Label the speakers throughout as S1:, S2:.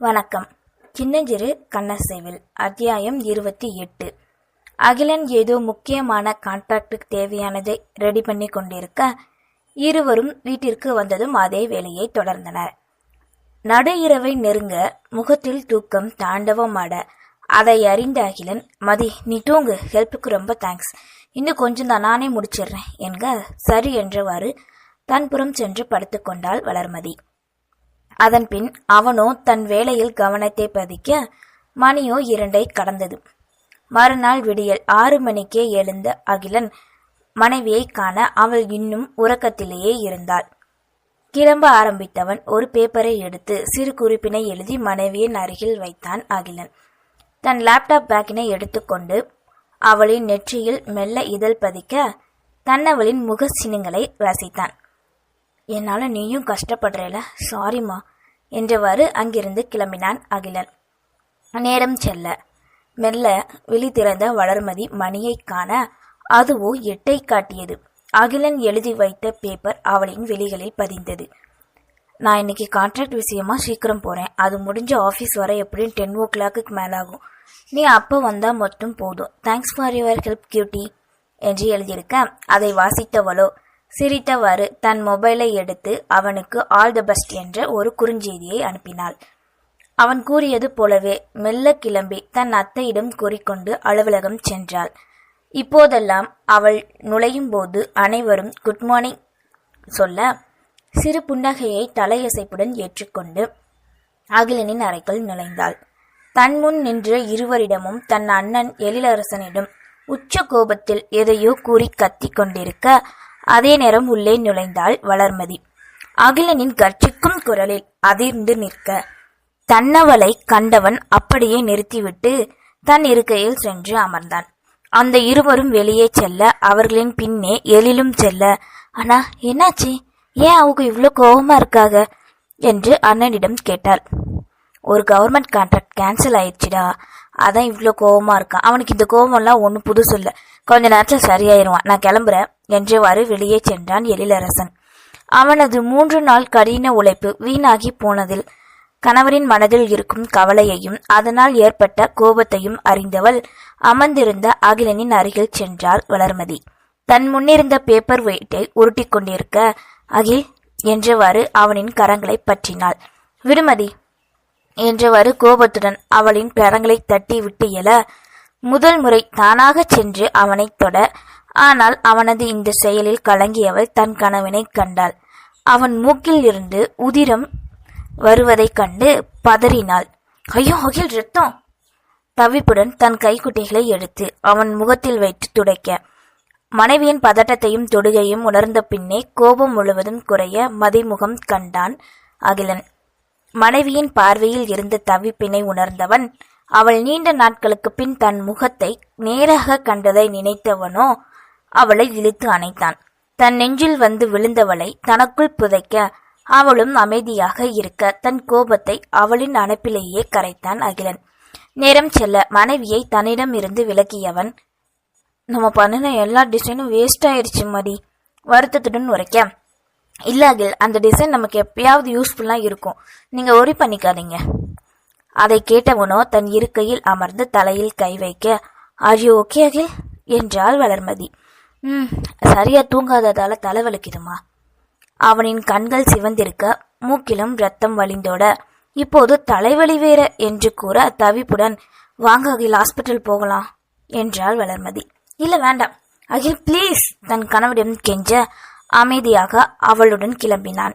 S1: வணக்கம். சின்னஞ்சிறு கண்ணசேவில் அத்தியாயம் இருபத்தி எட்டு. அகிலன் ஏதோ முக்கியமான கான்ட்ராக்டுக்கு தேவையானதை ரெடி பண்ணி கொண்டிருக்க இருவரும் வீட்டிற்கு வந்ததும் அதே வேலையை தொடர்ந்தனர். நடு இரவை நெருங்க முகத்தில் தூக்கம் தாண்டவமாட அதை அறிந்த அகிலன் மதி நீ தூங்கு. ஹெல்ப்புக்கு ரொம்ப தேங்க்ஸ் இன்னும் கொஞ்சம் தான் நானே முடிச்சிடுறேன். என்க சரி என்றவாறு தன்புறம் சென்று படுத்துக்கொண்டாள் வளர்மதி. அதன்பின் அவனோ தன் வேலையில் கவனத்தை பதிக்க மணியோ இரண்டை கடந்தது. மறுநாள் விடியல் ஆறு மணிக்கே எழுந்த அகிலன் மனைவியை காண அவள் இன்னும் உறக்கத்திலேயே இருந்தாள். கிளம்ப ஆரம்பித்தவன் ஒரு பேப்பரை எடுத்து சிறு குறிப்பினை எழுதி மனைவியின் அருகில் வைத்தான் அகிலன். தன் லேப்டாப் பேக்கினை எடுத்துக்கொண்டு அவளின் நெற்றியில் மெல்ல இதழ் பதிக்க தன்னவளின் முக சினுங்களை ரசித்தான். என்னால் நீயும் கஷ்டப்படுறேல? சாரிம்மா என்றவாறு அங்கிருந்து கிளம்பினான் அகிலன். நேரம் செல்ல. மெல்ல விழி திறந்த வளர்மதி மணியை காண அதுவோ எட்டை காட்டியது. அகிலன் எழுதி வைத்த பேப்பர் அவளின் விழிகளில் பதிந்தது. நான் இன்னைக்கு கான்ட்ராக்ட் விஷயமா சீக்கிரம் போகிறேன் அது முடிஞ்ச ஆஃபீஸ் வர எப்படியும் டென் ஓ கிளாக்கு மேலாகும். நீ அப்போ வந்தால் மட்டும் போதும். Thanks for your help cutie என்று எழுதியிருக்க அதை வாசித்தவளோ சிரித்தவாறு தன் மொபைலை எடுத்து அவனுக்கு ஆல் த பெஸ்ட் என்ற ஒரு குறுஞ்செய்தியை அனுப்பினாள். அவன் கூறியது போலவே மெல்ல கிளம்பி தன் அத்தையிடம் கூறிக்கொண்டு அலுவலகம் சென்றாள். இப்போதெல்லாம் அவள் நுழையும் போது அனைவரும் குட் மார்னிங் சொல்ல சிறு புன்னகையை தலையசைப்புடன் ஏற்றுக்கொண்டு அகிலனின் அறைக்குள் நுழைந்தாள். தன் முன் நின்ற இருவரிடமும் தன் அண்ணன் எழிலரசனிடம் உச்ச கோபத்தில் எதையோ கூறி கத்திக் கொண்டிருக்க அதே நேரம் உள்ளே நுழைந்தாள் வளர்மதி. அகிலனின் கர்ச்சிக்கும் குரலில் அதிர்ந்து நிற்க. தன்னவளை கண்டவன் அப்படியே நிறுத்திவிட்டு தன் இருக்கையில் சென்று அமர்ந்தான். அந்த இருவரும் வெளியே செல்ல அவர்களின் பின்னே எழிலும் செல்ல அண்ணா என்னாச்சு? ஏன் அவங்க இவ்வளோ கோபமா இருக்காக? என்று அண்ணனிடம் கேட்டாள். ஒரு கவர்மெண்ட் கான்ட்ராக்ட் கேன்சல் ஆயிடுச்சுடா. அதான் இவ்வளோ கோபமா இருக்கான். அவனுக்கு இந்த கோவம்லாம் ஒன்றும் புதுசு இல்லை. கொஞ்ச நேரத்தில் சரியாயிருவான். நான் கிளம்புறேன். என்றவாறு வெளியே சென்றான் எழிலரசன். அவனது மூன்று நாள் கடின உழைப்பு வீணாகி போனதில் கணவரின் மனதில் இருக்கும் கவலையையும் அதனால் ஏற்பட்ட கோபத்தையும் அறிந்தவள் அமர்ந்திருந்த அகிலனின் அருகில் சென்றாள் வளர்மதி. தன் முன்னிருந்த பேப்பர் வெயிட்டை உருட்டிக் கொண்டிருக்க அகில் என்றவாறு அவனின் கரங்களை பற்றினாள். விடுமதி என்றவாறு கோபத்துடன் அவளின் கரங்களை தட்டி விட்டு எழ முதல் முறை தானாகச் சென்று அவனைத் தொட ஆனால் அவனது இந்த செயலில் கலங்கியவள் தன் கணவனைக் கண்டாள். அவன் மூக்கில் இருந்து உதிரம் வருவதைக் கண்டு பதறினாள். ஐயோ அகில் ரத்தம்! தவிப்புடன் தன் கைக்குட்டைகளை எடுத்து அவன் முகத்தில் வைத்து துடைக்க மனைவியின் பதட்டத்தையும் தொடுகையும் உணர்ந்த பின்னே கோபம் முழுவதும் குறைய மதிமுகம் கண்டான் அகிலன். மனைவியின் பார்வையில் இருந்த தவிப்பினை உணர்ந்தவன் அவள் நீண்ட நாட்களுக்கு பின் தன் முகத்தை நேராக கண்டதை நினைத்தவனோ அவளை இழுத்து அணைத்தான். தன் நெஞ்சில் வந்து விழுந்தவளை தனக்குள் புதைக்க அவளும் அமைதியாக இருக்க தன் கோபத்தை அவளின் அணைப்பிலேயே கரைத்தான் அகிலன். நேரம் செல்ல மனைவியை தன்னிடம் இருந்து விலக்கியவன் நம்ம பண்ணின எல்லா டிசைனும் வேஸ்ட் ஆயிடுச்சு மதி. வருத்தத்துடன் உரைக்க. இல்ல அகில் அந்த டிசைன் நமக்கு எப்பயாவது யூஸ்ஃபுல்லாக இருக்கும். நீங்கள் ஒரி பண்ணிக்காதீங்க. அதை கேட்டவனோ தன் இருக்கையில் அமர்ந்து தலையில் கை வைக்க ஆர் யூ ஓகே அகில் என்றாள் வளர்மதி. ம் சரியா தூங்காததால தலைவலிக்குதுமா அவனின் கண்கள் சிவந்திருக்க மூக்கிலும் ரத்தம் வழிந்தோட. இப்போது தலைவலி வேற என்று கூற தவிப்புடன் வாங்க அகில் ஹாஸ்பிட்டல் போகலாம் என்றாள் வளர்மதி. இல்ல வேண்டாம். அகில் ப்ளீஸ் தன் கணவரிடம் கெஞ்ச அமைதியாக அவளுடன் கிளம்பினான்.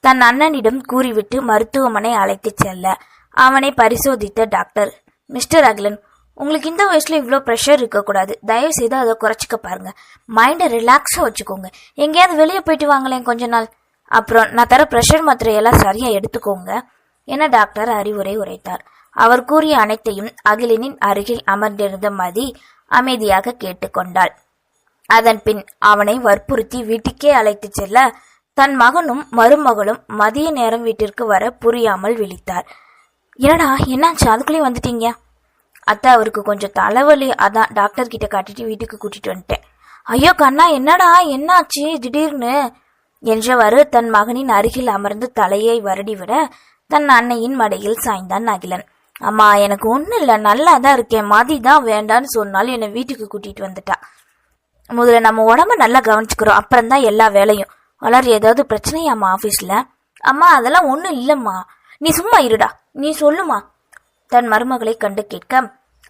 S1: தன் அண்ணனிடம் கூறிவிட்டு மருத்துவமனை அழைத்துச் செல்ல அவனை பரிசோதித்த டாக்டர். மிஸ்டர் அகிலன் உங்களுக்கு இந்த வயசுல இவ்வளோ ப்ரெஷர் இருக்கக்கூடாது. தயவு செய்து அதை குறைச்சிக்க பாருங்க. மைண்டை ரிலாக்ஸாக வச்சுக்கோங்க. எங்கேயாவது வெளியே போயிட்டு வாங்களேன் கொஞ்ச நாள். அப்புறம் நான் தர ப்ரெஷர் மாத்திரையெல்லாம் சரியா எடுத்துக்கோங்க. என டாக்டர் அறிவுரை உரைத்தார். அவர் கூறிய அனைத்தையும் அகிலனின் அருகில் அமர்ந்திருந்த மதி அமைதியாக கேட்டுக்கொண்டாள். அதன் பின் அவனை வற்புறுத்தி வீட்டுக்கே அழைத்துச் செல்ல தன் மகனும் மருமகளும் மதிய நேரம் வீட்டிற்கு வர புரியாமல் விழித்தார். என்னடா என்னாச்சு? அதுக்குள்ளேயே வந்துட்டீங்க. அத்தை அவருக்கு கொஞ்சம் தலைவலி. அதான் டாக்டர் கிட்ட காட்டிட்டு வீட்டுக்கு கூட்டிட்டு வந்துட்டேன். ஐயோ கண்ணா என்னடா? என்னாச்சு? திடீர்னு. என்றவாறு தன் மகனின் அருகில் அமர்ந்து தலையை வருடிவிட தன் அன்னையின் மடையில் சாய்ந்தான் அகிலன் அம்மா எனக்கு ஒன்றும் இல்லை நல்லா தான் இருக்கேன். மதி தான் வேண்டான்னு சொன்னாலும் என்னை வீட்டுக்கு கூட்டிட்டு வந்துட்டா. முதல்ல நம்ம உடம்ப நல்லா கவனிச்சுக்கிறோம். அப்புறம் தான் எல்லா வேலையும். வளர் ஏதாவது பிரச்சனையாம்மா ஆஃபீஸில் அம்மா அதெல்லாம் ஒன்றும் இல்லைம்மா. நீ சும்மா இருடா. நீ சொல்லுமா? தன் மருமகளை கண்டு கேட்க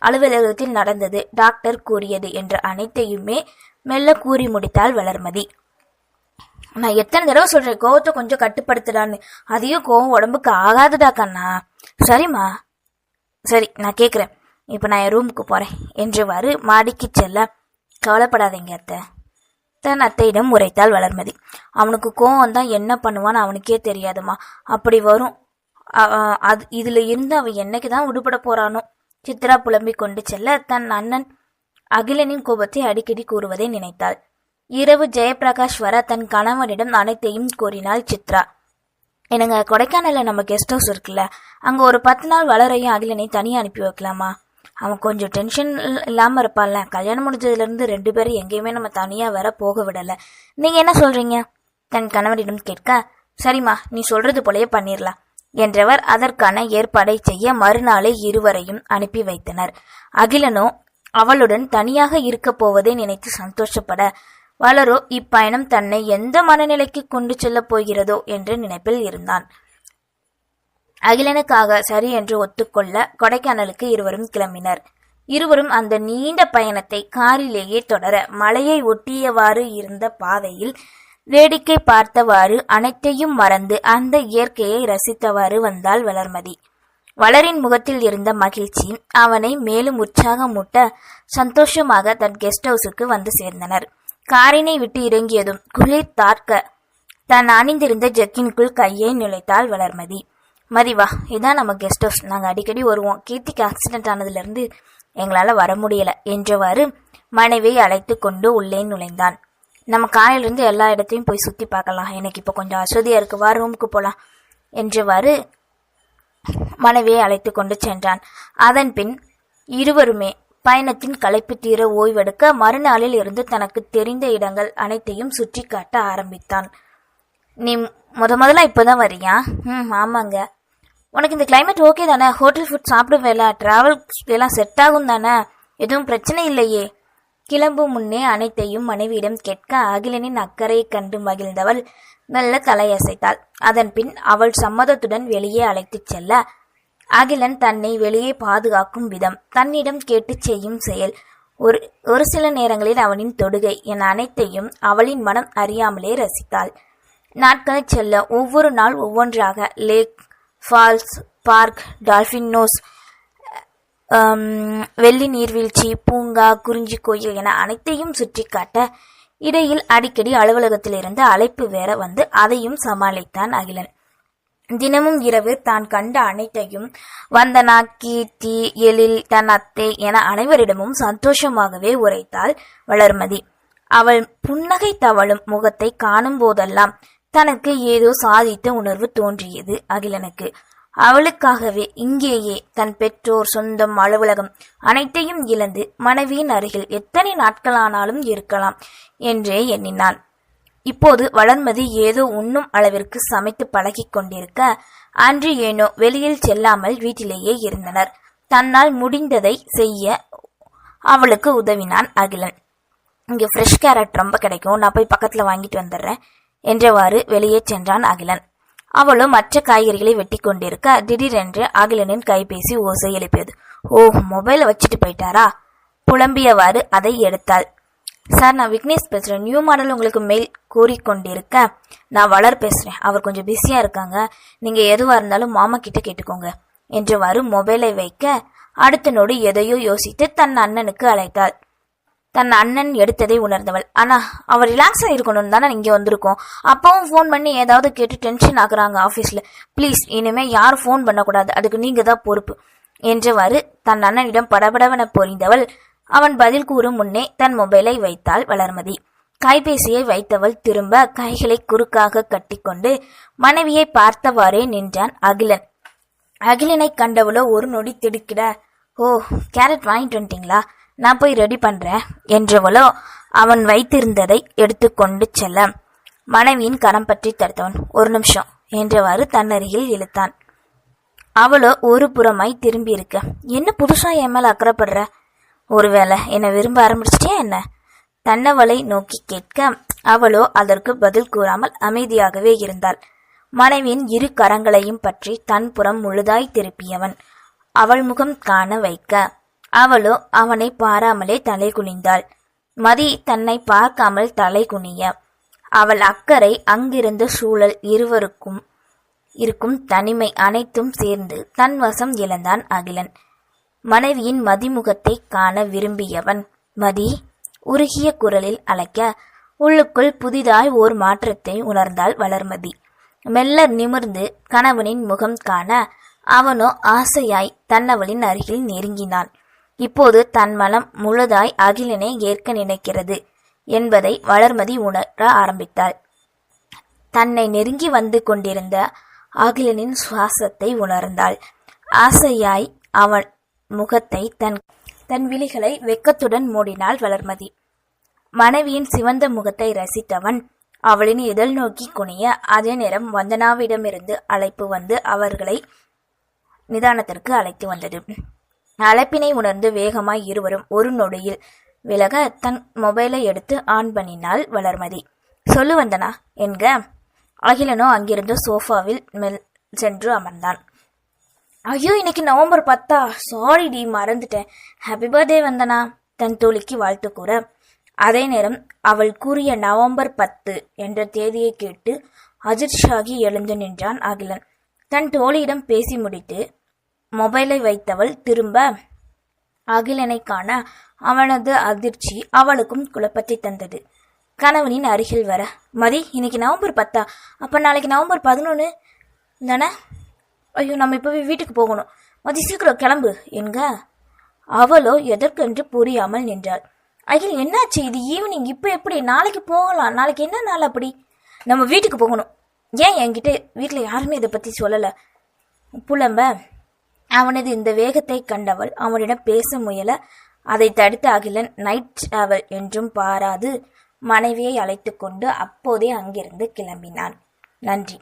S1: அலுவலகத்தில் நடந்தது டாக்டர் கூறியது என்ற அனைத்தையுமே மெல்ல கூறி முடித்தாள் வளர்மதி. நான் எத்தனை தடவை சொல்றேன் கோவத்தை கொஞ்சம் கட்டுப்படுத்துடான்னு. அதையும் கோவம் உடம்புக்கு ஆகாதுடா கண்ணா. சரிம்மா. சரி நான் கேட்குறேன் இப்போ நான் என் ரூமுக்கு போகிறேன் என்றவாறு மாடிக்கு செல்ல கவலைப்படாதீங்க அத்தை. தன் அத்தையிடம் உரைத்தாள் வளர்மதி. அவனுக்கு கோவம் தான் என்ன பண்ணுவான்னு அவனுக்கே தெரியாதுமா. அப்படி வரும் அது இதுல இருந்து அவன் என்னைக்கு தான் விடுபட போறானோ? சித்ரா புலம்பிக் கொண்டு செல்ல தன் அண்ணன் அகிலனின் கோபத்தை அடிக்கடி கூறுவதை நினைத்தாள். இரவு ஜெயபிரகாஷ் வர தன் கணவனிடம் அனைத்தையும் கூறினாள் சித்ரா. எனக்கு கொடைக்கானல்ல நம்ம கெஸ்ட் ஹவுஸ் இருக்குல்ல? அங்க ஒரு பத்து நாள் வளரையும் அகிலனை தனியா அனுப்பி வைக்கலாமா? அவன் கொஞ்சம் டென்ஷன் இல்லாம இருப்பான்ல. கல்யாணம் முடிஞ்சதுல இருந்து ரெண்டு பேரும் எங்கேயுமே நம்ம தனியா வேற போக விடல. நீங்க என்ன சொல்றீங்க? தன் கணவனிடம் கேட்க சரிம்மா நீ சொல்றது போலயே பண்ணிடலாம் என்றவர் அதற்கான ஏற்பாடை செய்ய மறுநாளே இருவரையும் அனுப்பி வைத்தனர். அகிலனோ அவளுடன் தனியாக இருக்கப் போவதை நினைத்து சந்தோஷப்பட வளரோ இப்பயணம் தன்னை எந்த மனநிலைக்கு கொண்டு செல்லப் போகிறதோ என்ற நினைப்பில் இருந்தான். அகிலனுக்காக சரி என்று ஒத்துக்கொள்ள கொடைக்கானலுக்கு இருவரும் கிளம்பினர். இருவரும் அந்த நீண்ட பயணத்தை காரிலேயே தொடர மலையை ஒட்டியவாறு இருந்த பாதையில் வேடிக்கை பார்த்தவாறு அனைத்தையும் மறந்து அந்த இயற்கையை ரசித்தவாறு வந்தாள் வளர்மதி. வளரின் முகத்தில் இருந்த மகிழ்ச்சி அவனை மேலும் உற்சாகமூட்ட சந்தோஷமாக தன் கெஸ்ட் ஹவுஸுக்கு வந்து சேர்ந்தனர். காரினை விட்டு இறங்கியதும் குளிர் தார்க்க தான் அணிந்திருந்த ஜக்கினுக்குள் கையை நுழைத்தாள் வளர்மதி. மதிவா இதான் நம்ம கெஸ்ட் ஹவுஸ். நாங்கள் அடிக்கடி வருவோம். கீர்த்திக்கு ஆக்சிடென்ட் ஆனதுலேருந்து எங்களால் வர முடியல என்றவாறு மனைவியை அழைத்து கொண்டு உள்ளே நுழைந்தான். நம்ம காலையிலேருந்து எல்லா இடத்தையும் போய் சுற்றி பார்க்கலாம். எனக்கு இப்போ கொஞ்சம் அசதியாக இருக்கு. வா ரூமுக்கு போகலாம் என்றவாறு மனைவியை அழைத்து கொண்டு சென்றான். அதன் பின் இருவருமே பயணத்தின் களைப்பு தீர ஓய்வெடுக்க மறுநாளில் இருந்து தனக்கு தெரிந்த இடங்கள் அனைத்தையும் சுற்றி காட்ட ஆரம்பித்தான். நீ முத முதல்ல இப்போதான் வரியா? ம் ஆமாங்க. உனக்கு இந்த கிளைமேட் ஓகே தானே? ஹோட்டல் ஃபுட் சாப்பிடுவேல? ட்ராவல் எல்லாம் செட் ஆகும் தானே? எதுவும் பிரச்சனை இல்லையே? கிளம்பும் முன்னே அனைத்தையும் மனைவியிடம் கேட்க அகிலனின் அக்கறையை கண்டு மகிழ்ந்தவள் மெல்ல தலையசைத்தாள். அதன் பின் அவள் சம்மதத்துடன் வெளியே அழைத்துச் செல்ல அகிலன் தன்னை வெளியே பாதுகாக்கும் விதம் தன்னிடம் கேட்டு செய்யும் செயல். ஒரு ஒரு சில நேரங்களில் அவனின் தொடுகை என அனைத்தையும் அவளின் மனம் அறியாமலே ரசித்தாள். நாட்களை செல்ல ஒவ்வொரு நாள் ஒவ்வொன்றாக lake falls park dolphin nose வெள்ளி நீர்வீழ்ச்சி பூங்கா குறிஞ்சி கோயில் என அனைத்தையும் சுற்றி காட்ட இடையில் அடிக்கடி அலுவலகத்திலிருந்து அழைப்பு வேற வந்து அதையும் சமாளித்தான் அகிலன். தினமும் இரவு தான் கண்ட அனைத்தையும் வந்தனா கீர்த்தி எழில் தன் அத்தை என அனைவரிடமும் சந்தோஷமாகவே உரைத்தாள் வளர்மதி. அவள் புன்னகை தவழும் முகத்தை காணும் போதெல்லாம் தனக்கு ஏதோ சாதித்த உணர்வு தோன்றியது அகிலனுக்கு. அவளுக்காகவே இங்கேயே தன் பெற்றோர் சொந்தம் அலுவலகம் அனைத்தையும் இழந்து மனைவியின் அருகில் எத்தனை நாட்களானாலும் இருக்கலாம் என்றே எண்ணினான். இப்போது வளர்மதி ஏதோ உண்ணும் அளவிற்கு சமைத்து பழகி கொண்டிருக்க அன்று ஏனோ வெளியில் செல்லாமல் வீட்டிலேயே இருந்தனர். தன்னால் முடிந்ததை செய்ய அவளுக்கு உதவினான் அகிலன். இங்கே ஃப்ரெஷ் கேரட் ரொம்ப கிடைக்கும். நான் போய் பக்கத்தில் வாங்கிட்டு வந்துடுறேன் என்றவாறு வெளியே சென்றான் அகிலன். அவளும் மற்ற காய்கறிகளை வெட்டி கொண்டிருக்க திடீரென்று அகிலனின் கைபேசி ஓசை எழுப்பியது. ஓ மொபைலை வச்சுட்டு போயிட்டாரா? புலம்பியவாறு அதை எடுத்தாள். சார் நான் விக்னேஷ் பேசுகிறேன் நியூ மாடல் உங்களுக்கு மெயில் கூறிக்கொண்டிருக்க நான் வளர் பேசுகிறேன் அவர் கொஞ்சம் பிஸியாக இருக்காங்க. நீங்கள் எதுவாக இருந்தாலும் மாமா கிட்ட கேட்டுக்கோங்க என்றவாறு மொபைலை வைக்க அடுத்த நொடி எதையோ யோசித்து தன் அண்ணனுக்கு அழைத்தாள். தன் அண்ணன் எடுத்ததை உணர்ந்தவள். ஆனா அவர் ரிலாக்ஸா இருக்கணும்னு தானே இங்கே வந்திருக்கோம். அப்பாவும் ஃபோன் பண்ணி ஏதாவது கேட்டு டென்ஷன் ஆகுறாங்க ஆஃபீஸில் ப்ளீஸ் இனிமே யாரும் ஃபோன் பண்ணக்கூடாது. அதுக்கு நீங்க தான் பொறுப்பு. என்றவாறு தன் அண்ணனிடம் படபடவென பொறிந்தவள் அவன் பதில் கூறும் முன்னே தன் மொபைலை வைத்தாள் வளர்மதி. கைபேசியை வைத்தவள் திரும்ப கைகளை குறுக்காக கட்டிக்கொண்டு மனைவியை பார்த்தவாறே நின்றான் அகிலன். அகிலனை கண்டவளோ ஒரு நொடி திடுக்கிட ஓ கேரட் வாங்கிட்டு வந்துட்டீங்களா? நான் போய் ரெடி பண்றேன் என்றவளோ அவன் வைத்திருந்ததை எடுத்துக்கொண்டு செல்ல. மனைவியின் கரம் பற்றி தடுத்தவன் ஒரு நிமிஷம் என்றவாறு தன்னருகில் இழுத்தான். அவளோ ஒரு புறமாய் திரும்பி இருக்க என்ன புதுசா என் மேல அக்கறைப்படுற? ஒருவேளை என்னை விரும்ப ஆரம்பிச்சிட்டியா என்ன? தன்னவளை நோக்கி கேட்க அவளோ அதற்கு பதில் கூறாமல் அமைதியாகவே இருந்தாள். மனைவியின் இரு கரங்களையும் பற்றி தன் புறம் முழுதாய் திருப்பியவன் அவள் முகம் காண வைக்க அவளோ அவனை பாராமலே தலை குனிந்தாள். மதி தன்னை பார்க்காமல் தலை குனிய. அவள் அக்கறை அங்கிருந்த சூழல் இருவருக்கும் இருக்கும் தனிமை அனைத்தும் சேர்ந்து தன் வசம் இழந்தான் அகிலன். மனைவியின் மதிமுகத்தை காண விரும்பியவன் மதி உருகிய குரலில் அழைக்க உள்ளுக்குள் புதிதாய் ஓர் மாற்றத்தை உணர்ந்தாள் வளர்மதி. மெல்ல நிமிர்ந்து கணவனின் முகம் காண அவனோ ஆசையாய் தன்னவளின் அருகில் நெருங்கினான். இப்போது தன் மனம் முழுதாய் அகிலனை ஏற்க நினைக்கிறது என்பதை வளர்மதி உணர ஆரம்பித்தாள். தன்னை நெருங்கி வந்து கொண்டிருந்த அகிலனின் சுவாசத்தை உணர்ந்தாள். ஆசையாய் அவன் முகத்தை தன் தன் விழிகளை வெக்கத்துடன் மூடினாள் வளர்மதி. மனைவியின் சிவந்த முகத்தை ரசித்தவன் அவளின் இதழ் நோக்கி குனிய அதே நேரம் வந்தனாவிடமிருந்து அழைப்பு வந்து அவர்களை நிதானத்திற்கு அழைத்து வந்தது. அழைப்பினை உணர்ந்து வேகமாய் இருவரும் ஒரு நொடியில் விலக தன் மொபைலை எடுத்து ஆன் பண்ணினாள் வளர்மதி. சொல்லு வந்தனா என்க? அகிலனோ அங்கிருந்து சோஃபாவில் மெல் சென்று அமர்ந்தான். ஐயோ இன்னைக்கு நவம்பர் பத்தா. சாரி டி மறந்துட்டேன். ஹாப்பி பர்த்டே வந்தனா தன் தோழிக்கு வாழ்த்து கூற. அதே நேரம் அவள் கூறிய நவம்பர் பத்து என்ற தேதியை கேட்டு அஜித் ஷாகி எழுந்து நின்றான் அகிலன். தன் தோழியிடம் பேசி முடித்து மொபைலை வைத்தவள் திரும்ப அகிலனை காண அவனது அதிர்ச்சி அவளுக்கும் குழப்பத்தை தந்தது. கணவனின் அருகில் வர மதி இன்னைக்கு நவம்பர் பத்தா? அப்ப நாளைக்கு நவம்பர் பதினொன்று தானே? ஐயோ நம்ம இப்பவே வீட்டுக்கு போகணும். மதி சீக்கிரம் கிளம்பு என்க. அவளோ எதற்கென்று புரியாமல் நின்றாள். அகில் என்னாச்சு இது ஈவினிங் இப்போ எப்படி? நாளைக்கு போகலாம். நாளைக்கு என்ன நாள் அப்படி? நம்ம வீட்டுக்கு போகணும். ஏன் என்கிட்ட வீட்டில் யாருமே இதை பற்றி சொல்லலை? புலம்ப அவனது இந்த வேகத்தை கண்டவள் அவனிடம் பேச முயல அதை தடுத்த அகிலன் நைட் டிராவல் என்றும் பாராது. மனைவியை அழைத்து கொண்டு அப்போதே அங்கிருந்து கிளம்பினான். நன்றி.